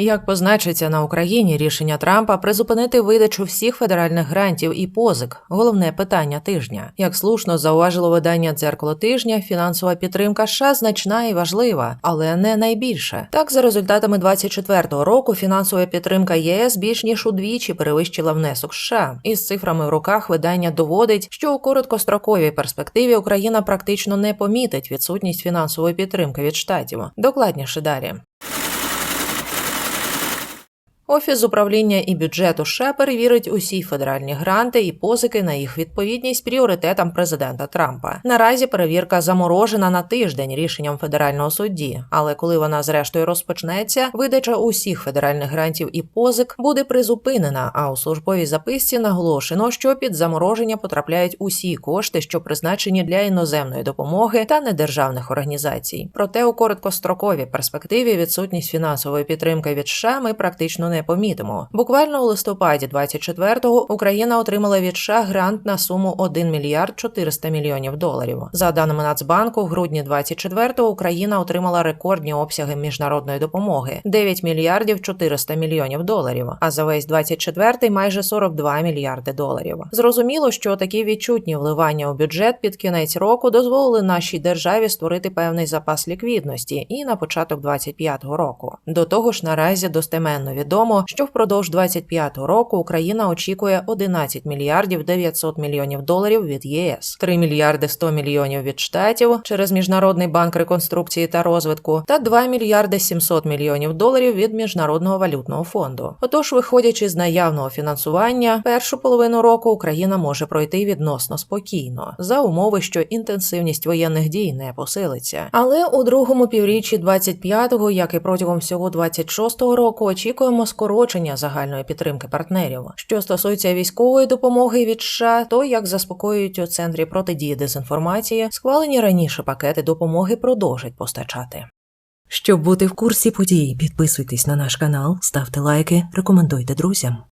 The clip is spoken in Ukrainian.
Як позначиться на Україні рішення Трампа призупинити видачу всіх федеральних грантів і позик головне питання тижня. Як слушно зауважило видання дзеркало тижня, фінансова підтримка США значна і важлива, але не найбільше. Так, за результатами 24-го року фінансова підтримка ЄС більш ніж удвічі перевищила внесок США. Із цифрами в руках видання доводить, що у короткостроковій перспективі Україна практично не помітить відсутність фінансової підтримки від штатів. Докладніше далі. Офіс управління і бюджету США перевірить усі федеральні гранти і позики на їх відповідність пріоритетам президента Трампа. Наразі перевірка заморожена на тиждень рішенням федерального судді, але коли вона зрештою розпочнеться, видача усіх федеральних грантів і позик буде призупинена. А у службовій записці наголошено, що під замороження потрапляють усі кошти, що призначені для іноземної допомоги та недержавних організацій. Проте у короткостроковій перспективі відсутність фінансової підтримки від США ми практично не помітимо. Буквально у листопаді 24-го Україна отримала від США грант на суму 1 мільярд 400 мільйонів доларів. За даними Нацбанку, в грудні 24-го Україна отримала рекордні обсяги міжнародної допомоги 9 мільярдів 400 мільйонів доларів. А за весь 24-й майже 42 мільярди доларів. Зрозуміло, що такі відчутні вливання у бюджет під кінець року дозволили нашій державі створити певний запас ліквідності і на початок 25-го року. До того ж, наразі достеменно відомо, що впродовж 25-го року Україна очікує 11 мільярдів 900 мільйонів доларів від ЄС, 3 мільярди 100 мільйонів від штатів через міжнародний банк реконструкції та розвитку, та 2 мільярди 700 мільйонів доларів від міжнародного валютного фонду. Отож, виходячи з наявного фінансування, першу половину року Україна може пройти відносно спокійно за умови, що інтенсивність воєнних дій не посилиться. Але у другому півріччі 25-го, як і протягом всього 26-го року, очікуємо скорочення загальної підтримки партнерів. Що стосується військової допомоги від США, то як заспокоюють у центрі протидії дезінформації, схвалені раніше пакети допомоги продовжать постачати. Щоб бути в курсі подій, підписуйтесь на наш канал, ставте лайки, рекомендуйте друзям.